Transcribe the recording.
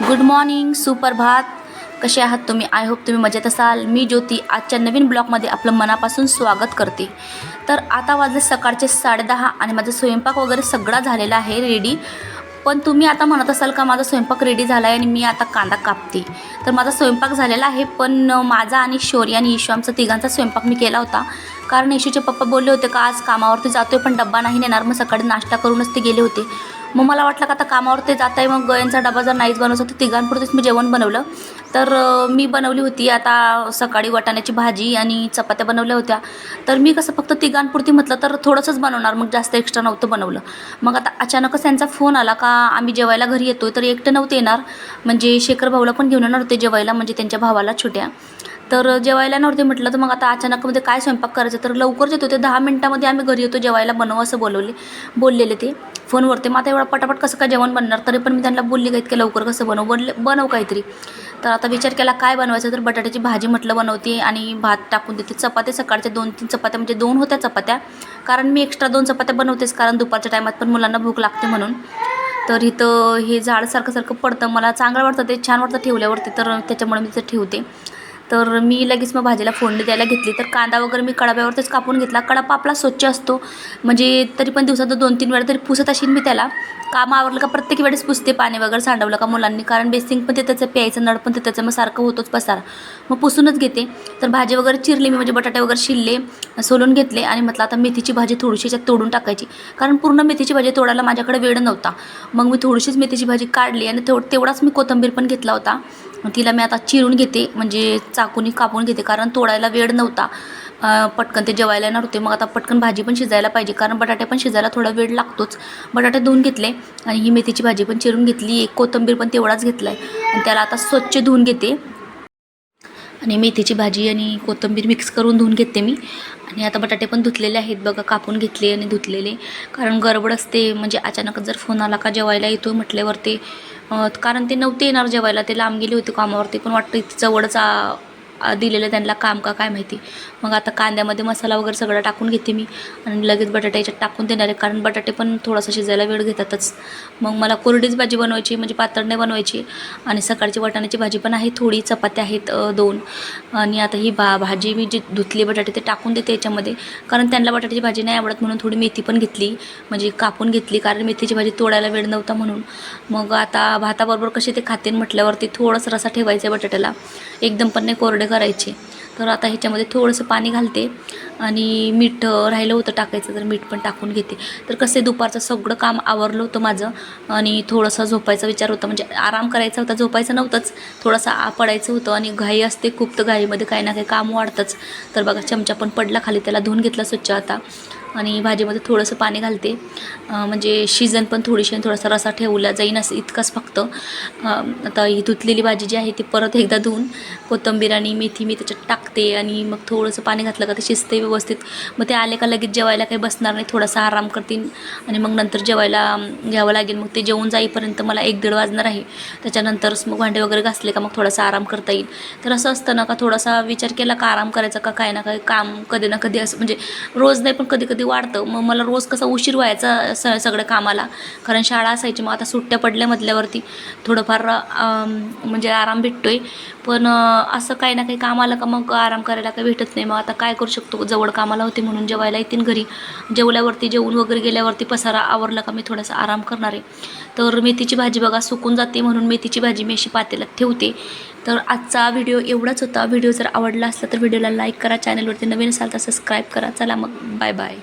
Good morning सुप्रभात कसे आहात तुम्ही? आय होप तुम्ही मजेत असाल. मी ज्योती. आजच्या नवीन ब्लॉगमध्ये आपलं मनापासून स्वागत करते. तर आता वाजले सकाळचे साडेदहा आणि माझा स्वयंपाक वगैरे सगळा झालेला आहे रेडी पण तुम्ही आता म्हणत असाल का माझा स्वयंपाक रेडी झाला आहे आणि मी आता कांदा कापते. तर माझा स्वयंपाक झालेला आहे पण माझा आणि शौर्य आणि ईश्वामचा तिघांचा स्वयंपाक मी केला होता. कारण इशूचे पप्पा बोलले होते का आज कामावरती जातोय पण डब्बा नाही नेणार. मग सकाळी नाश्ता करूनच ते गेले होते. मग मला वाटलं का आता कामावर ते जात आहे मग गयांचा डबा जर नाहीच बनवत तर तिघांपुरतेच मी जेवण बनवलं. तर मी बनवली होती आता सकाळी वाटाण्याची भाजी आणि चपात्या बनवल्या होत्या. तर मी कसं फक्त तिघांपुरती म्हटलं तर थोडंसंच बनवणार मग जास्त एक्स्ट्रा नव्हतं बनवलं. मग आता अचानकच त्यांचा फोन आला का आम्ही जेवायला घरी येतोय तर एकटं नव्हते येणार. म्हणजे शेखर भाऊला पण घेऊन येणार होते जेवायला म्हणजे त्यांच्या भावाला छोट्या. तर जेवायला नव्हते म्हटलं तर मग आता अचानकमध्ये काय स्वयंपाक करायचा? तर लवकरच येतो. ते दहा मिनटामध्ये आम्ही घरी येतो जेवायला बनव असं बोलवले बोललेले ते फोनवरती मग आता एवढा पटापट कसं काय जेवण बनणार? तरी पण मी त्यांना बोलली का इतक्या लवकर कसं बनवू? बनले बनव काहीतरी. तर आता विचार केला काय बनवायचं? तर बटाट्याची भाजी म्हटलं बनवते आणि भात टाकून देते. चपात्या सकाळच्या दोन तीन चपात्या म्हणजे दोन होत्या चपात्या. कारण मी एक्स्ट्रा दोन चपात्या बनवतेच कारण दुपारच्या टायमात पण मुलांना भूक लागते म्हणून. तर इथं हे झाड सारखं सारखं पडतं. मला चांगलं वाटतं ते छान वाटतं ठेवल्यावरती तर त्याच्यामुळे मी ते ठेवते. तर मी लगेच मग भाजीला फोडणी द्यायला घेतली. तर कांदा वगैरे मी कडाब्यावरतीच कापून घेतला. कडापा आपला स्वच्छ असतो. म्हणजे तरी पण दिवसात दोन तीन वेळा तरी पुसत असेल मी त्याला. काम आवरलं का प्रत्येक वेळेस पुसते पाणी वगैरे सांडवलं का मुलांनी. कारण बेसिंग पण ते त्याचं प्यायचं नळ पण ते त्याचं मग सारखं होतोच पसार. मग पुसूनच घेते. तर भाजी वगैरे चिरली मी म्हणजे बटाटे वगैरे शिरले सोलून घेतले आणि म्हटलं आता मेथीची भाजी थोडीशी याच्यात तोडून टाकायची. कारण पूर्ण मेथीची भाजी तोडायला माझ्याकडे वेळ नव्हता. मग मी थोडीशीच मेथीची भाजी काढली आणि तेवढ तेवढाच मी कोथिंबीर पण घेतला होता. तिला मी आता चिरून घेते म्हणजे चाकूनी कापून घेते कारण तोडायला वेळ नव्हता. पटकन ते जेवायला येणार होते मग आता पटकन भाजी पण शिजायला पाहिजे कारण बटाटे पण शिजायला थोडा वेळ लागतोच. बटाटे धुवून घेतले आणि ही मेथीची भाजी पण चिरून घेतली एक कोथिंबीर पण तेवढाच घेतला आहे आणि त्याला आता स्वच्छ धुवून घेते. आणि मेथीची भाजी आणि कोथिंबीर मिक्स करून धुवून घेते मी. आणि आता बटाटे पण धुतलेले आहेत बघा कापून घेतले आणि धुतलेले. कारण गडबड असते म्हणजे अचानक जर फोन आला का जेवायला येतो म्हटल्यावर ते कारण ते नव्हते येणार जेवायला. ते लांब गेले होते कामावरती पण वाटतं इथे जवळच दिलेलं त्यांना काम का काय माहिती. मग आता कांद्यामध्ये मसाला वगैरे सगळं टाकून घेते मी. आणि लगेच बटाटे याच्यात टाकून देणार आहे. कारण बटाटे पण थोडासा शिजायला वेळ घेतातच. मग मला कोरडीच भाजी बनवायची म्हणजे पातळ नाही बनवायची. आणि सकाळची वाटाण्याची भाजी पण आहे. थोडी चपात्या आहेत दोन. आणि आता ही भा भाजी मी जी धुतली बटाटे ते टाकून देते याच्यामध्ये. कारण त्यांना बटाट्याची भाजी नाही आवडत म्हणून थोडी मेथी पण घेतली. म्हणजे कापून घेतली. कारण मेथीची भाजी तोडायला वेळ नव्हता म्हणून. मग आता भाताबरोबर कसे ते खाते म्हटल्यावरती थोडंसं रसा ठेवायचा आहे बटाट्याला. एकदम पण नाही कोरडे करायचे. तर आता ह्याच्यामध्ये थोडंसं पाणी घालते. आणि मीठ राहिलं होतं टाकायचं तर मीठ पण टाकून घेते. तर कसं दुपारचं सगळं काम आवरलं होतं माझं आणि थोडंसं झोपायचा विचार होता. म्हणजे आराम करायचा होता झोपायचं नव्हतंच. थोडासा आ पडायचं होतं आणि घाई असते खूप तर घाईमध्ये काही ना काही काम वाढतंच. तर बघा चमचा पण पडला खाली त्याला धुवून घेतला स्वच्छ आता. आणि भाजीमध्ये थोडंसं पाणी घालते. म्हणजे शिजन पण थोडीशी आणि थोडासा रसा ठेवला जाईन असं इतकंच फक्त. आता ही धुतलेली भाजी जी आहे ती परत एकदा धुवून कोथिंबीर आणि मेथी मी त्याच्यात टाकते आणि मग थोडंसं पाणी घातलं का ते शिजते व्यवस्थित. मग ते आले का लगेच जेवायला काही बसणार नाही थोडासा आराम करतील. आणि मग नंतर जेवायला घ्यावं लागेल. मग ते जेवून जाईपर्यंत मला एक दीड वाजणार आहे. त्याच्यानंतरच मग भांडे वगैरे घासले का मग थोडासा आराम करता येईल. तर असं असतं ना का थोडासा विचार केला का आराम करायचा का काय ना काय काम कधी ना कधी असं म्हणजे रोज नाही पण कधी कधी वाढतं. मग मला रोज कसा उशीर व्हायचा स सगळ्या कामाला. कारण शाळा असायची मग आता सुट्ट्या पडल्या मधल्यावरती. थोडंफार म्हणजे आराम भेटतोय. पण असं काही ना काही काम आलं का मग आराम करायला काही भेटत नाही. मग आता काय करू शकतो? जवळ कामाला होते म्हणून जेवायला येतील घरी. जेवल्यावरती जेवून वगैरे गेल्यावरती पसारा आवरला का मी थोडासा आराम करणार आहे. तर मेथीची भाजी बघा सुकून जाते म्हणून मेथीची भाजी मी अशी पातेल्यात ठेवते. तर आजचा व्हिडिओ एवढाच होता. व्हिडिओ जर आवडला असला तर व्हिडिओला लाईक करा चॅनलवरती नवीन असाल तर सबस्क्राईब करा. चला मग बाय बाय.